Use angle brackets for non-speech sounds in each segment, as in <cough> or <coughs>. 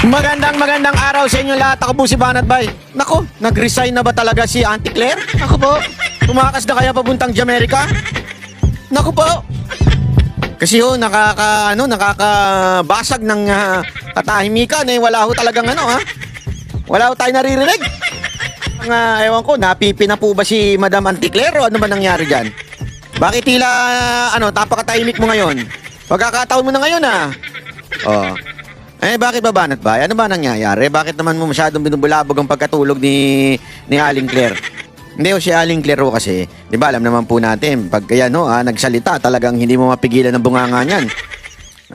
Magandang magandang araw sa inyo lahat. Ako po si Banat Bay. Nako, nag-resign na ba talaga si Auntie Claire? Nako po. Tumakas na kaya papuntang Jamaica? Nako po. Kasi ho, nakaka, ano, nakakabasag ng ah, katahimikan eh. Wala ho talagang ano ha. Wala ho tayo naririnig. Ang ah, ewan ko, napipi na po ba si Madam Auntie Claire o ano ba nangyari dyan? Bakit tila, ano, tapakatahimik mo ngayon? Pagkakataon mo na ngayon ah. Oh. Eh, bakit ba banat ba? Ano ba nangyayari? Bakit naman mo masyadong binubulabog ang pagkatulog ni, ni Aling Claire? Hindi o si Aling Claire kasi, di ba alam naman po natin, pag kaya no, ah, nagsalita, talagang hindi mo mapigilan ng bunganga niyan.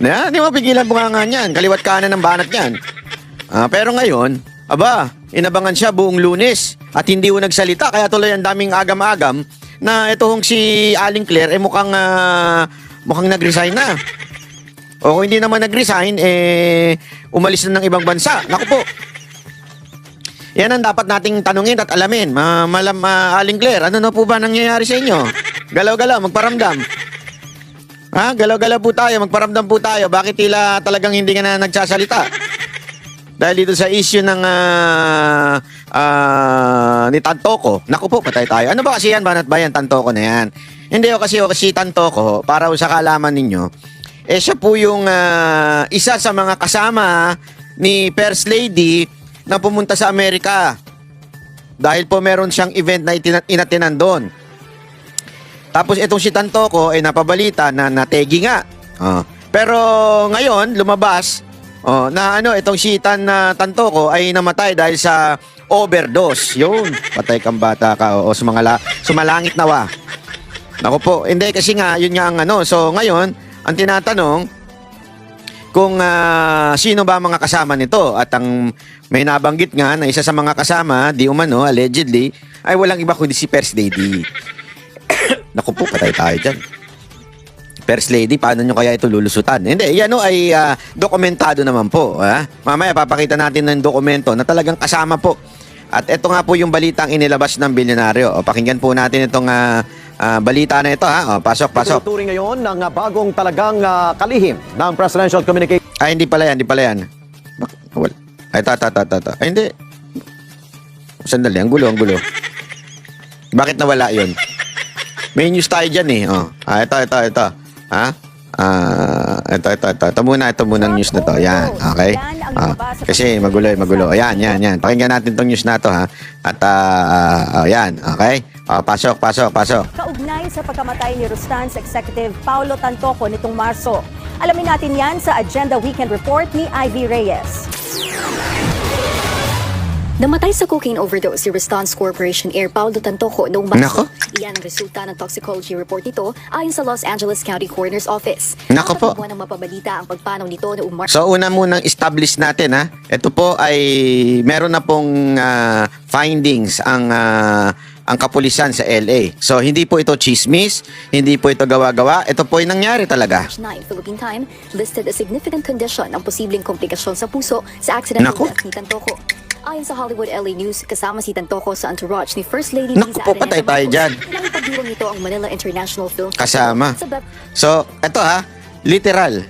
Yeah, hindi mo mapigilan bunganga niyan. Kaliwat kanan ng banat niyan. Ah, pero ngayon, aba, inabangan siya buong lunes at hindi ho nagsalita kaya tuloy ang daming agam-agam na ito hong si Aling Claire eh mukhang ah, mukhang nag-resign na. O kung hindi naman nag-resign, eh, umalis na ng ibang bansa. Naku po. Yan ang dapat nating tanungin at alamin. Ma malam, ma Aling Claire, ano na po ba nangyayari sa inyo? Galaw-galaw, magparamdam. Ha? Galaw-galaw po tayo, magparamdam po tayo. Bakit tila talagang hindi ka na nagsasalita? Dahil dito sa issue ng ah, ah, ni Tantoko. Naku po, patay tayo. Ano ba kasi yan? Banat ba yan? Tantoko na yan. Hindi o kasi o kasi Tantoko, para sa kaalaman ninyo, eh siya po yung ah, isa sa mga kasama ni First Lady na pumunta sa Amerika. Dahil po meron siyang event na inatinan doon. Tapos itong si Tantoko ay napabalita na nategi nga. Oh. Pero ngayon lumabas oh, na ano itong si Tan na Tantoko ay namatay dahil sa overdose. Yun, patay kang bata ka o sumangala, sumalangit nawa. Nako po, hindi kasi nga yun nga ang ano. So ngayon, ang tinatanong kung ah, sino ba mga kasama nito at ang may nabanggit nga na isa sa mga kasama, di umano, allegedly, ay walang iba kundi si First Lady. <coughs> Naku po, patay tayo dyan. First Lady, paano nyo kaya ito lulusutan? Hindi, yan o ay ah, dokumentado naman po. Ha? Mamaya papakita natin ng dokumento na talagang kasama po. At ito nga po yung balitang inilabas ng bilyonaryo. O, pakinggan po natin itong ah, ah, balita na ito. Ha? O, pasok, pasok. Tuturing ngayon ng ah, bagong talagang ah, kalihim ng Presidential Communication Ay, hindi pala yan, hindi pala yan. Wala. Ay, ta, ta, ta, ta, ta. Ay, hindi. Sandali, ang gulo, ang gulo. Bakit nawala yun? May news tayo dyan eh. Oh. Ah, ito, ito, ito. Ha? Ah, ito, ito, ito. Ito muna, ito muna news na to. Yan, okay? Ah, kasi magulo, eh, magulo. Ayan, yan, yan. Pakinggan natin tong news na to, ha? At, ah, ah, ah, yan, okay? Ah, pasok, pasok, pasok. Kaugnay sa pagkamatay ni Rustan's Executive Paulo Tantoco nitong Marso. Alamin natin yan sa Agenda Weekend Report ni Ivy Reyes. Namatay sa cocaine overdose si Restance Corporation Air Paulo Tantoco noong Nako. Marso. Iyan ang resulta ng toxicology report nito ayon sa Los Angeles County Coroner's Office. Nako po. Nakapagbuwan ng mapabalita ang pagpanaw nito noong Marso. So una munang establish natin ha. Ito po ay meron na pong ah, findings ang ah, ang kapulisan sa LA. So hindi po ito chismis, hindi po ito gawa-gawa. Ito po ay nangyari talaga. March 9, Philippine Time, listed a significant condition ang posibleng komplikasyon sa puso sa accidental Nako. death ni Tantoco. Ayon sa Hollywood LA News, kasama si Tantoco sa entourage ni First Lady Naku Liza po, patay tayo dyan. Nito ang Manila International Film Kasama. So ito ha, literal.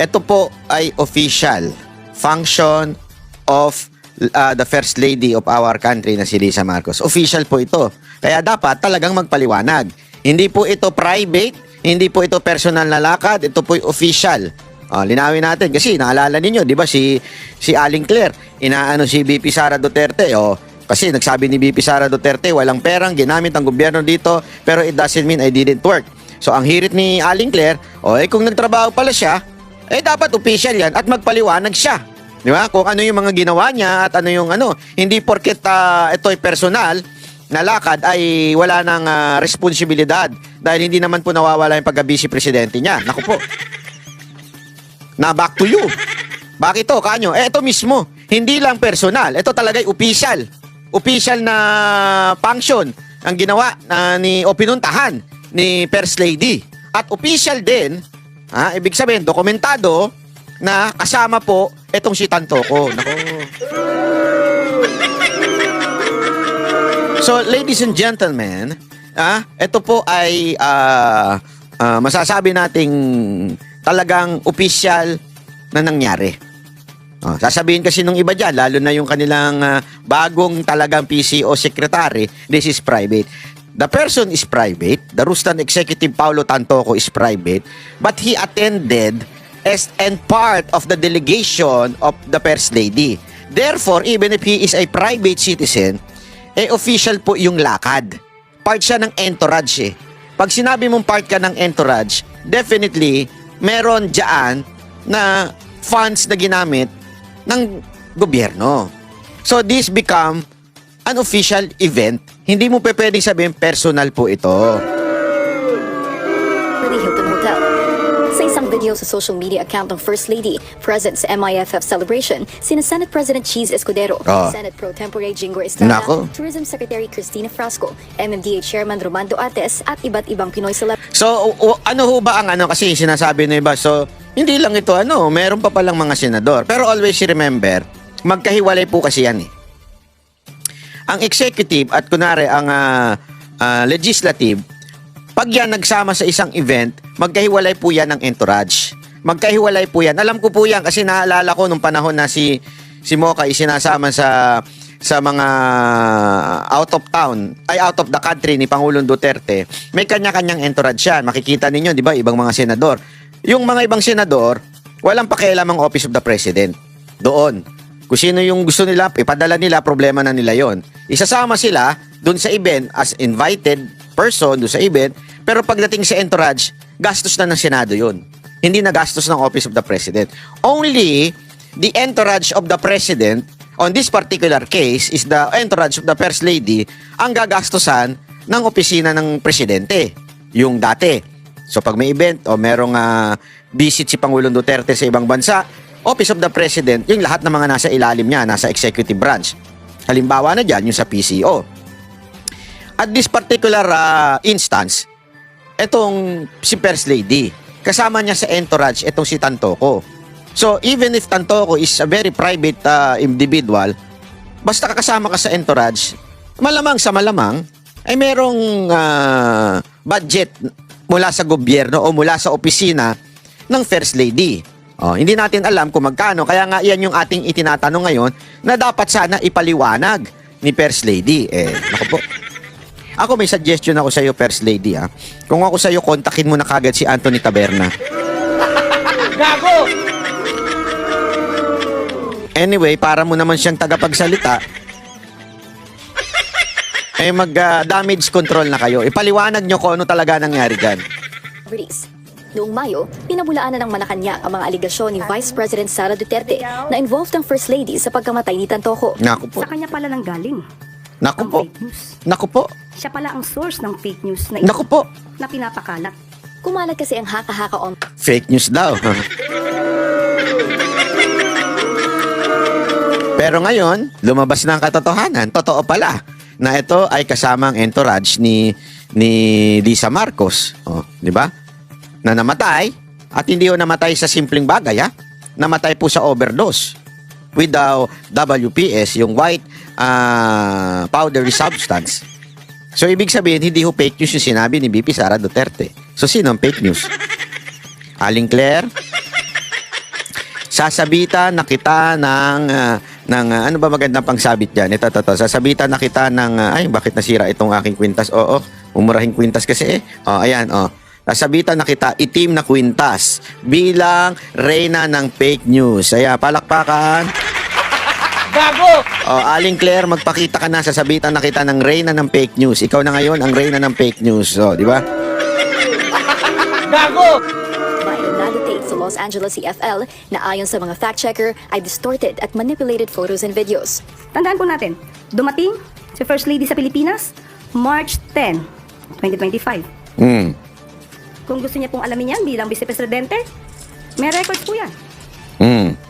Ito po ay official function of ah, the first lady of our country na si Lisa Marcos. Official po ito. Kaya dapat talagang magpaliwanag. Hindi po ito private, hindi po ito personal na lakad, ito po official. Oh, linawin natin kasi naalala ninyo, 'di ba si si Aling Claire, inaano si BP Sara Duterte, oh, kasi nagsabi ni BP Sara Duterte, walang perang ginamit ang gobyerno dito, pero it doesn't mean I didn't work. So ang hirit ni Aling Claire, oh, eh kung nagtrabaho pala siya, eh dapat official 'yan at magpaliwanag siya. 'Di ba? Kung ano yung mga ginawa niya at ano yung ano, hindi porket ah, ito personal na lakad ay wala nang ah, responsibilidad dahil hindi naman po nawawala yung pagka-vice presidente niya. Naku po. Na back to you. Bakit to, kanyo? Eh, ito mismo. Hindi lang personal. Ito talaga ay official. Official na function ang ginawa na ni o ni First Lady. At official din, ha, ibig sabihin, dokumentado na kasama po itong si Tantoko. Nako. So, ladies and gentlemen, ah, ito po ay ah, ah, masasabi nating talagang official na nangyari. Oh, sasabihin kasi nung iba dyan, lalo na yung kanilang ah, bagong talagang PCO secretary, this is private. The person is private. The Rustan Executive Paulo Tantoco is private. But he attended as and part of the delegation of the First Lady. Therefore, even if he is a private citizen, eh official po yung lakad. Part siya ng entourage eh. Pag sinabi mong part ka ng entourage, definitely meron dyan na funds na ginamit ng gobyerno. So this become an official event. Hindi mo pwedeng sabihin personal po ito. Video sa social media account ng First Lady, present sa MIFF celebration, sina Senate President Cheese Escudero, Ah. Senate Pro Tempore Jingo Estrada, Nako. Tourism Secretary Cristina Frasco, MMDA Chairman Romando Ates, at iba't ibang Pinoy celebrities. So o- o- ano ho ba ang ano kasi sinasabi ng iba so hindi lang ito ano, meron pa palang mga senador. Pero always remember, magkahiwalay po kasi yan eh. Ang executive at kunare ang ah, ah, legislative, pag yan nagsama sa isang event, magkahiwalay po yan ng entourage. Magkahiwalay po yan. Alam ko po yan kasi naalala ko nung panahon na si si Mocha isinasama sa sa mga out of town, ay out of the country ni Pangulong Duterte, may kanya-kanyang entourage yan. Makikita ninyo, di ba, ibang mga senador. Yung mga ibang senador, walang pakialam ang Office of the President. Doon. Kung sino yung gusto nila, ipadala nila, problema na nila yon. Isasama sila doon sa event as invited person doon sa event, pero pagdating sa entourage, gastos na ng Senado yun. Hindi na gastos ng Office of the President. Only the entourage of the President on this particular case is the entourage of the First Lady ang gagastosan ng opisina ng Presidente. Yung dati. So pag may event o merong ah, visit si Pangulong Duterte sa ibang bansa, Office of the President, yung lahat ng mga nasa ilalim niya, nasa executive branch. Halimbawa na dyan, yung sa PCO. At this particular ah, instance, etong si First Lady, kasama niya sa entourage etong si Tantoco. So, even if Tantoco is a very private ah, individual, basta kakasama ka sa entourage, malamang sa malamang, ay merong ah, budget mula sa gobyerno o mula sa opisina ng First Lady. Oh, hindi natin alam kung magkano. Kaya nga yan yung ating itinatanong ngayon na dapat sana ipaliwanag ni First Lady. Eh, naku po. Ako may suggestion ako sa iyo, First Lady, ha. Kung ako sa iyo, kontakin mo na kagad si Anthony Taberna. <laughs> Gago! Anyway, para mo naman siyang tagapagsalita, eh mag-damage control na kayo. Ipaliwanag nyo kung ano talaga nangyari dyan. Noong Mayo, pinabulaan na ng Malacanang ang mga aligasyon ni Vice President Sara Duterte na involved ang First Lady sa pagkamatay ni Tantoco. Naku po. Sa kanya pala nang galing Naku po. Naku po. Siya pala ang source ng fake news na Naku po. na pinapakalat. Kumalat kasi ang haka-haka on Fake news daw. Pero ngayon, lumabas na ang katotohanan. Totoo pala na ito ay kasama ang entourage ni ni Lisa Marcos, oh, 'di ba? Na namatay at hindi ho namatay sa simpleng bagay, ha? Namatay po sa overdose with the WPS, yung white ah, powdery substance. So ibig sabihin hindi ho fake news yung sinabi ni BP Sara Duterte. So sino ang fake news? Aling Claire, sasabitan na kita ng ah, ng ah, ano ba magandang pangsabit diyan? Ito to, to. Sasabitan na kita ng ah, ay bakit nasira itong aking kwintas? Oo, umurahing kwintas kasi eh. Oh, ayan, oh. Sasabitan na kita itim na kwintas bilang reyna ng fake news. Ayan, palakpakan. Gago! Oh, Aling Claire, magpakita ka na. Sasabitan na kita ng reyna ng fake news. Ikaw na ngayon ang reyna ng fake news. Oh, di ba? by invalidate sa Los Angeles CFL na ayon sa mga fact-checker ay distorted at manipulated photos and videos. Tandaan po natin, dumating si First Lady sa Pilipinas March 10, 2025. Hmm. Kung gusto niya pong alamin yan bilang Vice Presidente, may records po yan. Hmm.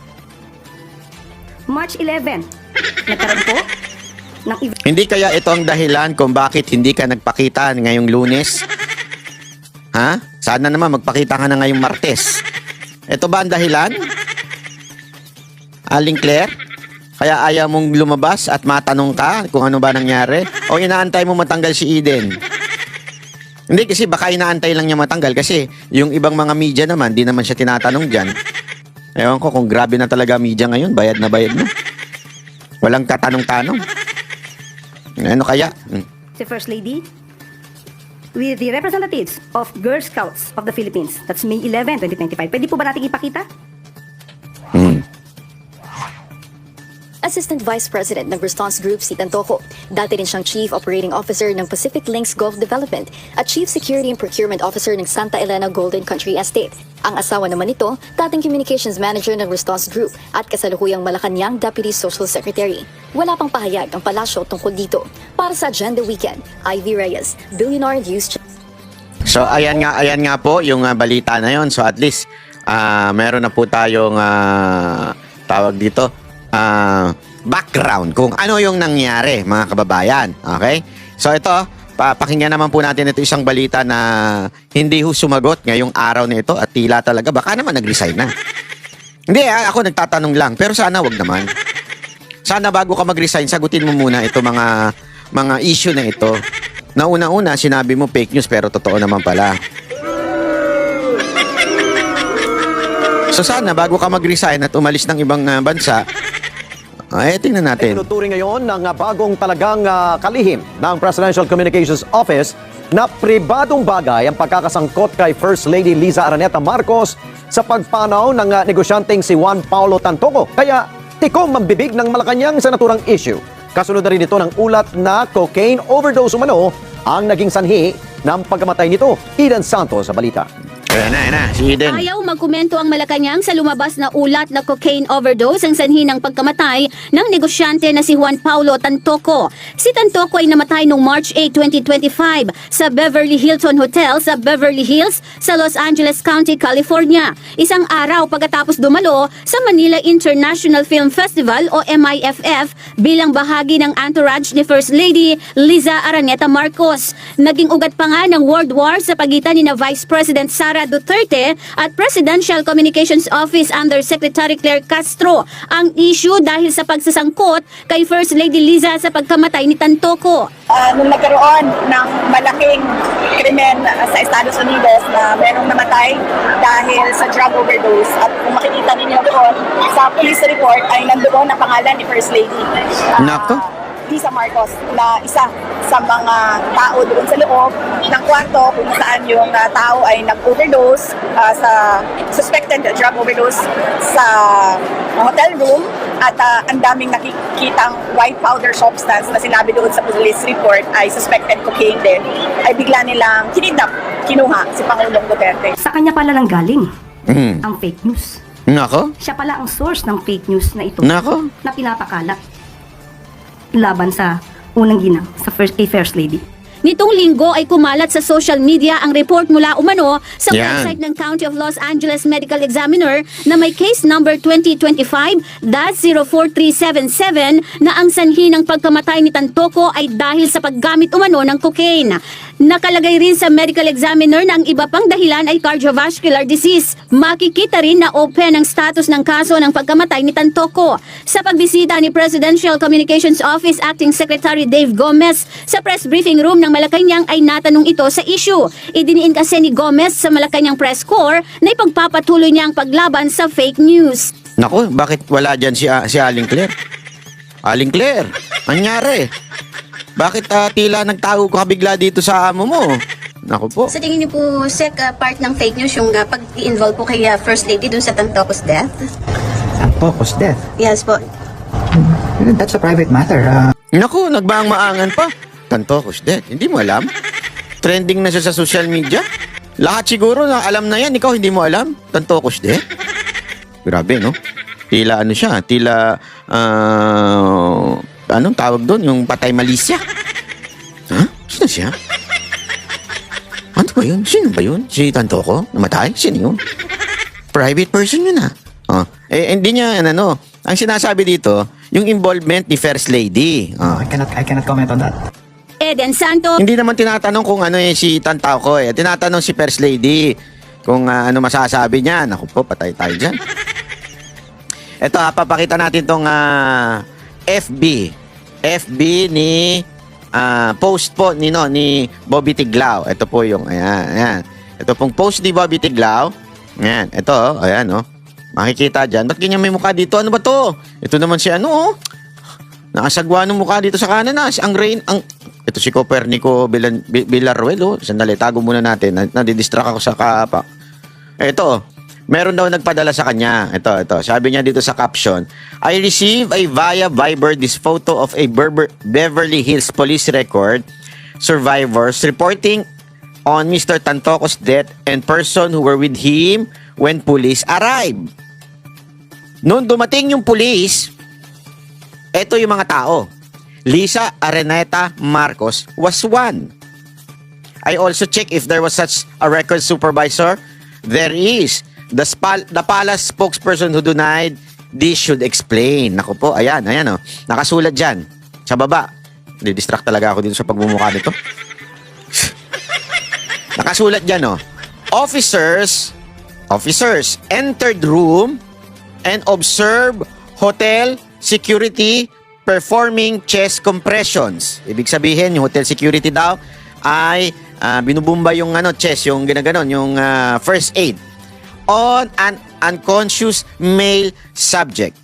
March 11, nagkaroon po ng event Hindi kaya ito ang dahilan kung bakit hindi ka nagpakita ngayong lunes? Ha? Sana naman magpakita ka na ngayong martes. Ito ba ang dahilan? Aling Claire? Kaya ayaw mong lumabas at matanong ka kung ano ba nangyari? O inaantay mo matanggal si Eden? Hindi kasi baka inaantay lang niya matanggal kasi yung ibang mga media naman, di naman siya tinatanong dyan. Ewan ko kung grabe na talaga media ngayon, bayad na bayad na. Walang katanong-tanong. Ano kaya? Hmm. si First Lady with the representatives of Girl Scouts of the Philippines. That's May 11, 2025. Pwede po ba natin ipakita? Assistant Vice President ng Response Group si Tantoco. Dati rin siyang Chief Operating Officer ng Pacific Links Gulf Development at Chief Security and Procurement Officer ng Santa Elena Golden Country Estate. Ang asawa naman nito, dating Communications Manager ng Response Group at kasalukuyang Malacanang Deputy Social Secretary. Wala pang pahayag ang palasyo tungkol dito. Para sa Agenda Weekend, Ivy Reyes, Billionaire News So ayan nga ayan nga po yung ah, balita na yon. So at least ah meron na po tayong ah, tawag dito ah, background kung ano yung nangyari mga kababayan. Okay? So ito papakinggan naman po natin ito isang balita na hindi ho sumagot ngayong araw na ito at tila talaga baka naman nag-resign na. Hindi ah, ako nagtatanong lang pero sana wag naman. Sana bago ka mag-resign sagutin mo muna ito mga mga issue na ito. Na una-una, sinabi mo fake news pero totoo naman pala. So sana bago ka mag-resign at umalis ng ibang ah, bansa, ay tingnan natin. Tinuturing ngayon ng ah, bagong talagang ah, kalihim ng Presidential Communications Office na pribadong bagay ang pagkakasangkot kay First Lady Liza Araneta Marcos sa pagpanaw ng ah, negosyanteng si Juan Paulo Tantoco. Kaya tikom ang bibig ng Malacanang sa naturang issue. Kasunod na rin ito ng ulat na cocaine overdose umano ang naging sanhi ng pagkamatay nito. Eden Santos sa balita. Ayan na, ayan na, si Eden. Ayaw magkomento ang Malacanang sa lumabas na ulat na cocaine overdose ang sanhi ng pagkamatay ng negosyante na si Juan Paulo Tantoco. Si Tantoco ay namatay noong March 8, 2025 sa Beverly Hilton Hotel sa Beverly Hills sa Los Angeles County, California. Isang araw pagkatapos dumalo sa Manila International Film Festival o MIFF bilang bahagi ng entourage ni First Lady Liza Araneta Marcos. Naging ugat pa nga ng World War sa pagitan ni na Vice President Sara Duterte at Presidential Communications Office Under Secretary Claire Castro ang issue dahil sa pagsasangkot kay First Lady Liza sa pagkamatay ni Tantoco. Ah, nung nagkaroon ng malaking krimen sa Estados Unidos na merong namatay dahil sa drug overdose at kung makikita ninyo doon sa police report ay nandoon ang pangalan ni First Lady ah, Nako. Lisa Marcos na isa sa mga tao doon sa loob ng kwarto kung saan yung ah, tao ay nag-overdose ah, sa suspected drug overdose sa hotel room at ah, ang daming nakikitang white powder substance na sinabi doon sa police report ay suspected cocaine din ay bigla nilang kinidnap, kinuha si Pangulong Duterte. Sa kanya pala lang galing Hmm. ang fake news. Nako, Siya pala ang source ng fake news na ito nako. na pinapakalat laban sa unang ginang sa first, kay First Lady. Nitong linggo ay kumalat sa social media ang report mula umano sa Yan. website ng County of Los Angeles Medical Examiner na may case number 2025-04377 na ang sanhi ng pagkamatay ni Tantoco ay dahil sa paggamit umano ng cocaine. Nakalagay rin sa medical examiner na ang iba pang dahilan ay cardiovascular disease. Makikita rin na open ang status ng kaso ng pagkamatay ni Tantoco. Sa pagbisita ni Presidential Communications Office Acting Secretary Dave Gomez sa press briefing room ng Malacanang ay natanong ito sa issue. Idiniin kasi ni Gomez sa Malacanang Press Corps na ipagpapatuloy niya ang paglaban sa fake news. Nako, bakit wala dyan si, ah, si Aling Claire? Aling Claire, anyari? Bakit ah, tila nagtago ka bigla dito sa amo mo? Nako po. Sa tingin niyo po, Sec, ah, part ng fake news yung uh, pag-involve po kay ah, First Lady dun sa Tantocos death? Antocos death. Yes po. That's a private matter. Uh, Naku, nagbaang-maangan pa. Tantokos dead. Hindi mo alam? Trending na siya sa social media? Lahat siguro na alam na yan. Ikaw hindi mo alam? Tantokos dead? Grabe, no? Tila ano siya? Tila, ah, anong tawag doon? Yung patay malisya? Ha? Sino siya? Ano ba yun? Sino ba yun? Si Tantoko? Namatay? Sino yun? Private person yun ah. Oh. Eh, hindi niya, ano, ang sinasabi dito, yung involvement ni First Lady. Oh. I cannot I cannot comment on that. Eden Santo, Hindi naman tinatanong kung ano eh, si Tantao ko eh. Tinatanong si First Lady kung ah, ano masasabi niya. Naku po, patay tayo dyan. Ito, papakita natin tong ah, FB. FB ni ah, post po ni no ni Bobby Tiglao. Ito po yung ayan, ayan. Ito pong post ni Bobby Tiglao. Ayan, ito, oh, ayan, oh. Makikita dyan. Ba't ganyan may mukha dito? Ano ba to? Ito naman si ano, oh. Nakasagwa ng mukha dito sa kanan na. Si ang rain, ang... Ito si Copernico Bilan, Bi- Villarruel, oh. Sandali, tago muna natin. Na- Nadidistract ako sa kapa. Ito, oh. Meron daw nagpadala sa kanya. Ito, ito. Sabi niya dito sa caption, I received a via Viber this photo of a Berber- Beverly Hills police record survivors reporting on Mr. Tantoco's death and person who were with him when police arrived. Noon dumating yung police, eto yung mga tao. Lisa Areneta Marcos was one. I also check if there was such a record supervisor. There is. The, spal- the palace spokesperson who denied this should explain. Naku po, ayan, ayan oh. Nakasulat dyan. Sa baba. Didistract talaga ako dito sa pagmumukha nito. Nakasulat dyan oh. Officers, officers entered room and observe hotel security performing chest compressions. Ibig sabihin, yung hotel security daw ay ah, binubumba yung ano chest, yung ginaganon, yung ah, first aid on an unconscious male subject.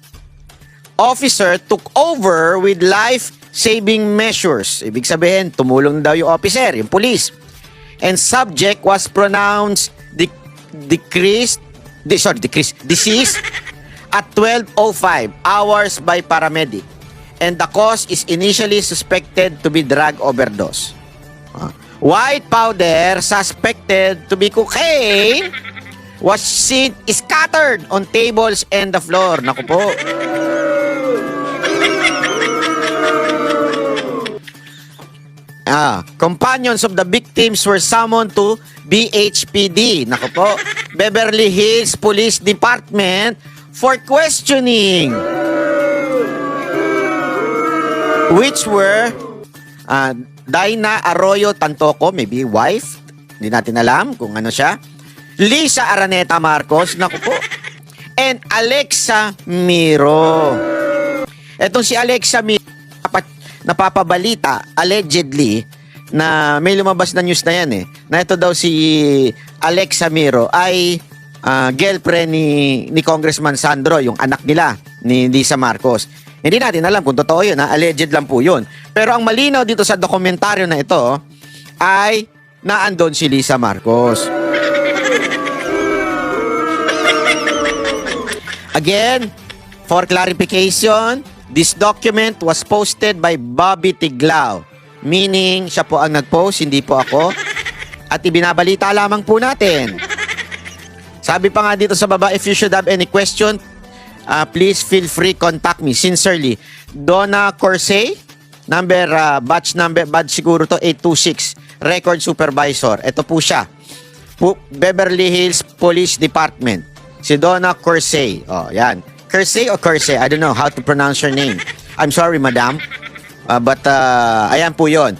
Officer took over with life-saving measures. Ibig sabihin, tumulong daw yung officer, yung police. And subject was pronounced de- decreased, de- sorry, decreased, deceased <laughs> at 12.05 hours by paramedic. And the cause is initially suspected to be drug overdose. Ah. White powder suspected to be cocaine was seen scattered on tables and the floor. Naku po. Ah, companions of the victims were summoned to BHPD. Naku po. Beverly Hills Police Department for questioning. Which were uh, Daina Arroyo Tantoco, maybe wife. Hindi natin alam kung ano siya. Lisa Araneta Marcos, naku po. And Alexa Miro. Etong si Alexa Miro, napapabalita, allegedly, na may lumabas na news na yan eh, na ito daw si Alexa Miro ay ah, girlfriend ni, ni Congressman Sandro, yung anak nila, ni Lisa Marcos. Hindi natin alam kung totoo yun, ha? alleged lang po yun. Pero ang malinaw dito sa dokumentaryo na ito ay naandon si Lisa Marcos. Again, for clarification, this document was posted by Bobby Tiglao. Meaning, siya po ang nag-post, hindi po ako. At ibinabalita lamang po natin. Sabi pa nga dito sa baba, if you should have any question, uh, please feel free contact me. Sincerely, Donna Corsey, number, uh, batch number, batch siguro to 826, record supervisor. Ito po siya. Beverly Hills Police Department. Si Donna Corsey. Oh, yan. Corsey or Corsey? I don't know how to pronounce your name. I'm sorry, madam. Uh, but, uh, ayan po yon.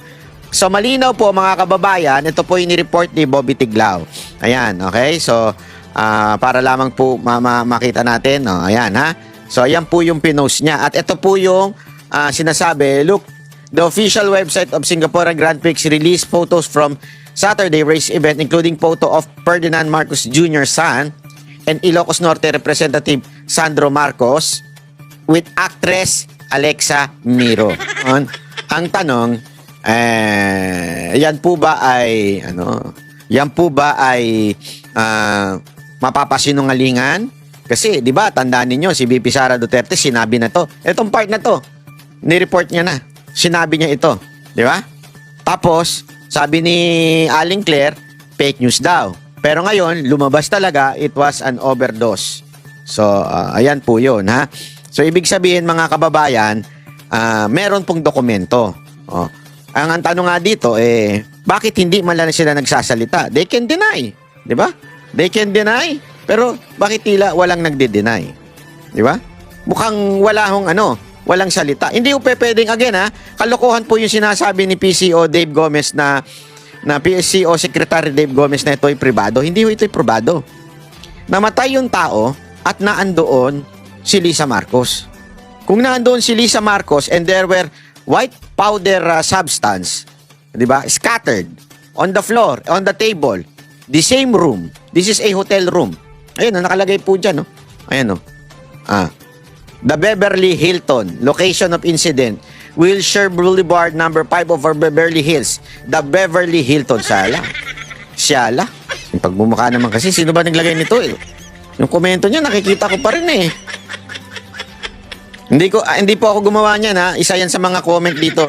So, malinaw po mga kababayan, ito po yung ni-report ni Bobby Tiglao. Ayan, okay? So, ah, para lamang po ma- ma- makita natin. Oh, ayan, ha? So, ayan po yung pinost niya. At ito po yung ah, sinasabi, look, the official website of Singapore Grand Prix released photos from Saturday race event including photo of Ferdinand Marcos Jr. son and Ilocos Norte Representative Sandro Marcos with actress Alexa Miro. <laughs> On, ang tanong, eh, yan po ba ay, ano, yan po ba ay ah, mapapasinungalingan? Kasi, di ba, tandaan ninyo, si VP Sara Duterte, sinabi na to. Itong part na to, ni-report niya na. Sinabi niya ito. Di ba? Tapos, sabi ni Aling Claire, fake news daw. Pero ngayon, lumabas talaga, it was an overdose. So, ah, ayan po yun, ha? So, ibig sabihin, mga kababayan, ah, meron pong dokumento. Oh. Ang, ang tanong nga dito, eh, bakit hindi man lang sila nagsasalita? They can deny. Di ba? They can deny. Pero, bakit tila walang nagde-deny? Di ba? Mukhang wala hong ano, walang salita. Hindi po pwedeng, again ha, kalokohan po yung sinasabi ni PCO Dave Gomez na na PCO Secretary Dave Gomez na ito'y pribado. Hindi ho ito'y pribado. Namatay yung tao at naandoon si Lisa Marcos. Kung naandoon si Lisa Marcos and there were white powder uh, substance, 'di ba? Scattered on the floor, on the table, the same room. This is a hotel room. Ayun, nakalagay po diyan, no? Ayan o. Ah. The Beverly Hilton, location of incident, Wilshire Boulevard, number 5 of our Beverly Hills. The Beverly Hilton. Sala. Siyala. Yung pagmumukha naman kasi, sino ba naglagay nito eh? Yung komento niya, nakikita ko pa rin eh. Hindi ko ah, hindi po ako gumawa niyan ha. Isa yan sa mga comment dito.